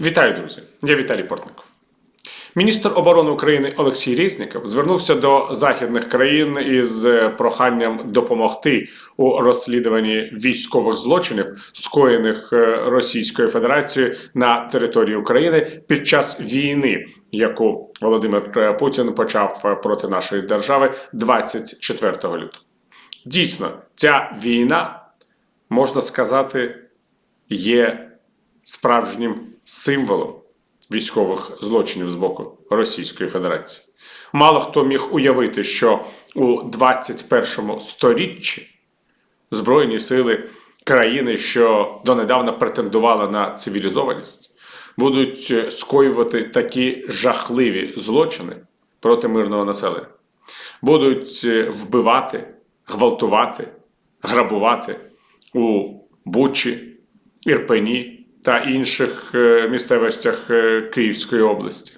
Вітаю, друзі! Я Віталій Портников. Міністр оборони України Олексій Резніков звернувся до західних країн із проханням допомогти у розслідуванні військових злочинів, скоєних е, Російською Федерацією на території України під час війни, яку Володимир е, Путін почав е, проти нашої держави 24 лютого. Дійсно, ця війна можна сказати є справжнім символом військових злочинів з боку Російської Федерації. Мало хто міг уявити, що у 21 сторіччі Збройні сили країни, що донедавна претендувала на цивілізованість, будуть скоювати такі жахливі злочини проти мирного населення, будуть вбивати, гвалтувати, грабувати у Бучі, Ірпені та інших е, місцевостях е, Київської області.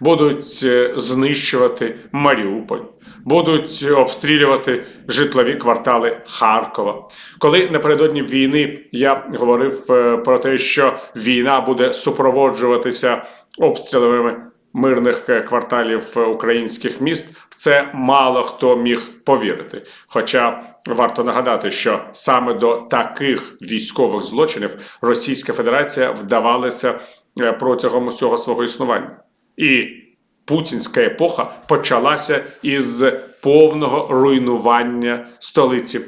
Будуть е, знищувати Маріуполь, будуть обстрілювати житлові квартали Харкова. Коли напередодні війни я говорив про те, що війна буде супроводжуватися обстрілами мирних е, кварталів е, українських міст, в це мало хто міг повірити. Хоча варто нагадати, що саме до таких військових злочинів Російська Федерація вдавалася е, протягом усього свого існування. І путінська епоха почалася із повного руйнування столиці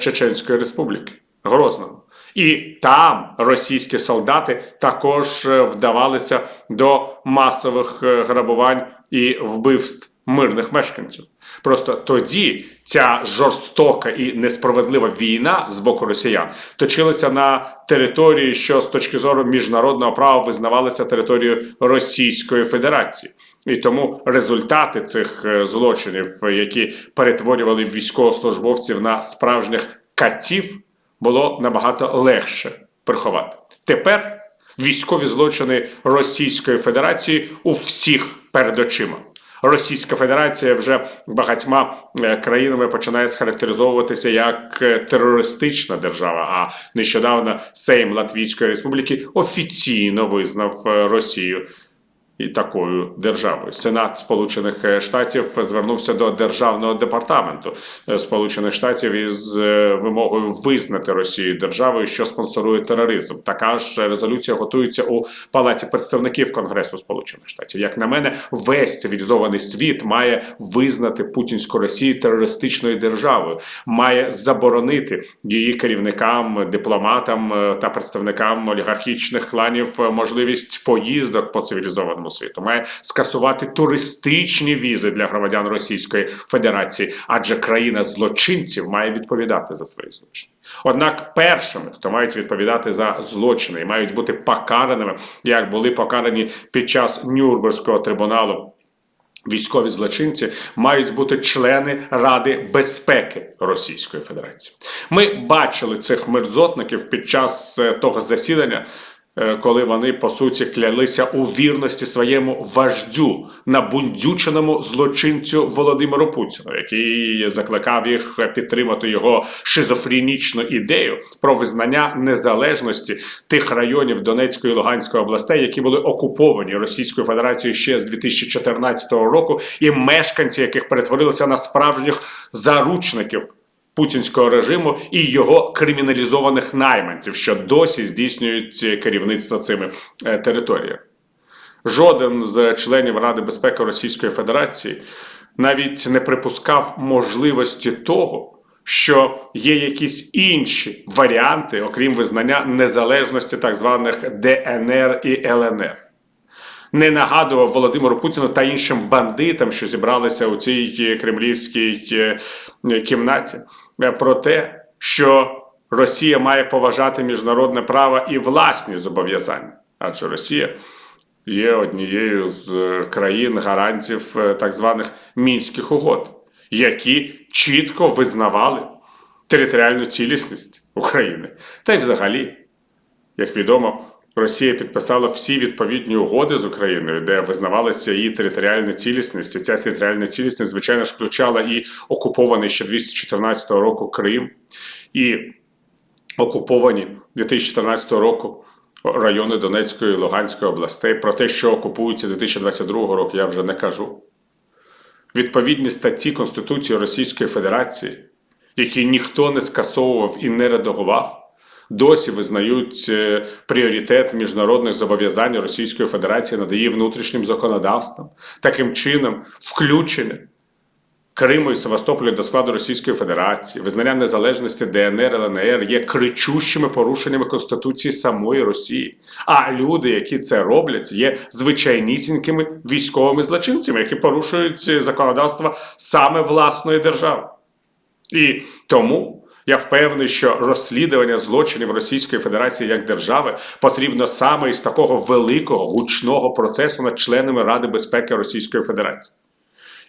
Чеченської Республіки Грозного. І там російські солдати також е, вдавалися до масових е, грабувань і вбивств мирних мешканців. Просто тоді ця жорстока і несправедлива війна з боку росіян точилася на території, що з точки зору міжнародного права визнавалися територією Російської Федерації. І тому результати цих е, злочинів, які перетворювали військовослужбовців на справжніх катів, було набагато легше приховати. Тепер військові злочини Російської Федерації у всіх перед очима. Російська Федерація вже багатьма е, країнами починає схарактеризовуватися як е, терористична держава. А нещодавно Сейм Латвійської Республіки офіційно визнав е, Росію і такою державою. Сенат Сполучених е, Штатів звернувся до державного департаменту е, Сполучених Штатів із е, вимогою визнати Росію державою, що спонсорує тероризм. Така ж резолюція готується у палаті представників Конгресу Сполучених Штатів. Як на мене, весь цивілізований світ має визнати путінську Росію терористичною державою, має заборонити її керівникам, дипломатам та представникам олігархічних кланів можливість поїздок по цивілізованому світу, має скасувати туристичні візи для громадян Російської Федерації, адже країна злочинців має відповідати за свої злочини. Однак першими, хто мають відповідати за злочини і мають бути покараними, як були покарані під час Нюрнберзького трибуналу. Військові злочинці мають бути члени Ради безпеки Російської Федерації. Ми бачили цих мерзотників під час е, того засідання, коли вони по суті клялися у вірності своєму вождю набундюченому злочинцю Володимиру Путіну, який закликав їх підтримати його шизофренічну ідею про визнання незалежності тих районів Донецької і Луганської областей, які були окуповані Російською Федерацією ще з 2014 року, і мешканці, яких перетворилися на справжніх заручників. Путінського режиму і його криміналізованих найманців, що досі здійснюють керівництво цими е, територіями. Жоден з членів Ради безпеки Російської Федерації навіть не припускав можливості того, що є якісь інші варіанти, окрім визнання незалежності так званих ДНР і ЛНР. Не нагадував Володимиру Путіну та іншим бандитам, що зібралися у цій кремлівській е, кімнаті, про те, що Росія має поважати міжнародне право і власні зобов'язання, адже Росія є однією з е, країн гарантів е, так званих мінських угод, які чітко визнавали територіальну цілісність України. Та й взагалі, як відомо, Росія підписала всі відповідні угоди з Україною, де визнавалася її територіальна цілісність. І ця територіальна цілісність, звичайно ж, включала і окупований ще 214 року Крим, і окуповані 2014 року райони Донецької і Луганської областей. Про те, що окупуються 2022 року, я вже не кажу. Відповідні статті Конституції Російської Федерації, які ніхто не скасовував і не редагував, досі визнають е, пріоритет міжнародних зобов'язань Російської Федерації над її внутрішнім законодавством. Таким чином, включення Криму і Севастополя до складу Російської Федерації, визнання незалежності ДНР ЛНР є кричущими порушеннями Конституції самої Росії. А люди, які це роблять, є звичайнісінькими військовими злочинцями, які порушують законодавство саме власної держави. І тому я впевнений, що розслідування злочинів Російської Федерації як держави потрібно саме із такого великого гучного процесу над членами Ради безпеки Російської Федерації.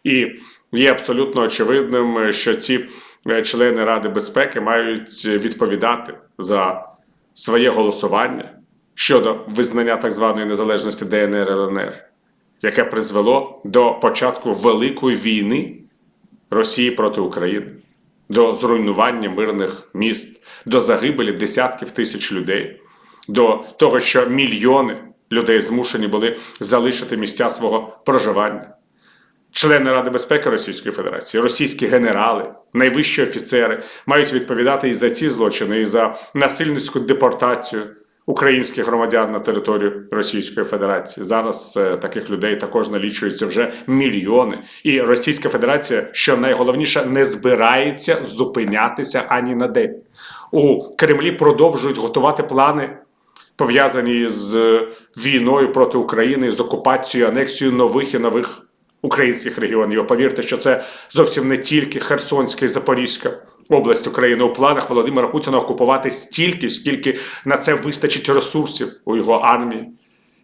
І є абсолютно очевидним, що ці е, члени Ради безпеки мають відповідати за своє голосування щодо визнання так званої незалежності ДНР ЛНР, яке призвело до початку великої війни Росії проти України, до зруйнування мирних міст, до загибелі десятків тисяч людей, до того, що мільйони людей змушені були залишити місця свого проживання. Члени Ради безпеки Російської Федерації, російські генерали, найвищі офіцери мають відповідати і за ці злочини, і за насильницьку депортацію українських громадян на територію Російської Федерації. Зараз е, таких людей також налічується вже мільйони. І Російська Федерація, що найголовніше, не збирається зупинятися ані на день. У Кремлі продовжують готувати плани. Пов'язані з е, війною проти України, з окупацією, анексією нових і нових українських регіонів. Повірте, що це зовсім не тільки Херсонська і Запорізька область України. У планах Володимира Путіна окупувати стільки, скільки на це вистачить ресурсів у його армії.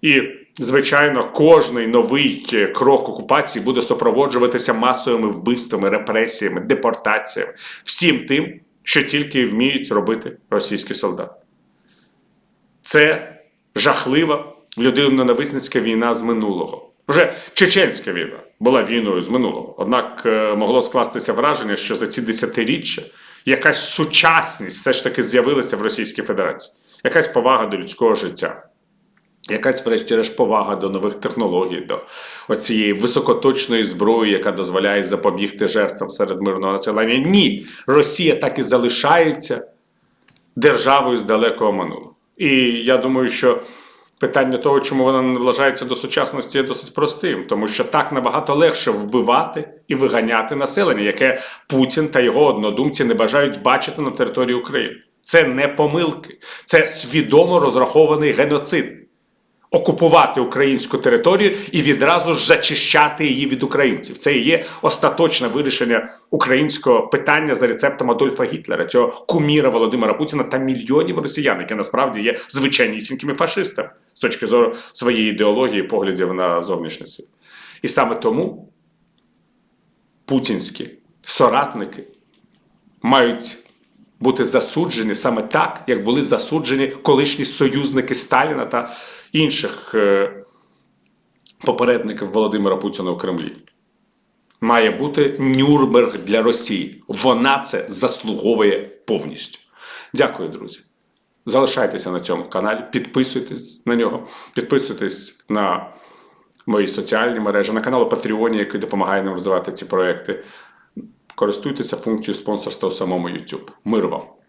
І, звичайно, кожний новий крок окупації буде супроводжуватися масовими вбивствами, репресіями, депортаціями, всім тим, що тільки вміють робити російські солдати. Це жахлива людиноненависницька війна з минулого. Вже чеченська війна була війною з минулого. Однак е, могло скластися враження, що за ці десятиріччя якась сучасність все ж таки з'явилася в Російській Федерації, якась повага до людського життя. Якась, врешті-решт, повага до нових технологій, до оцієї високоточної зброї, яка дозволяє запобігти жертвам серед мирного населення. Ні, Росія так і залишається державою з далекого минулого. І я думаю, що питання того, чому вона наближається до сучасності, є досить простим, тому що так набагато легше вбивати і виганяти населення, яке Путін та його однодумці не бажають бачити на території України. Це не помилки, це свідомо розрахований геноцид. Окупувати українську територію і відразу ж зачищати її від українців. Це і є остаточне вирішення українського питання за рецептом Адольфа Гітлера, цього куміра Володимира Путіна та мільйонів росіян, які насправді є звичайнісінькими фашистами точки зору своєї ідеології, поглядів на зовнішній світ. І саме тому путінські соратники мають бути засуджені саме так, як були засуджені колишні союзники Сталіна та інших е, попередників Володимира Путіна в Кремлі. Має бути Нюрнберг для Росії. Вона це заслуговує повністю. Дякую, друзі. Залишайтеся на цьому каналі, підписуйтесь на нього, підписуйтесь на мої соціальні мережі, на канал Patreon, який допомагає нам розвивати ці проекти. Користуйтеся функцією спонсорства у самому YouTube. Мир вам!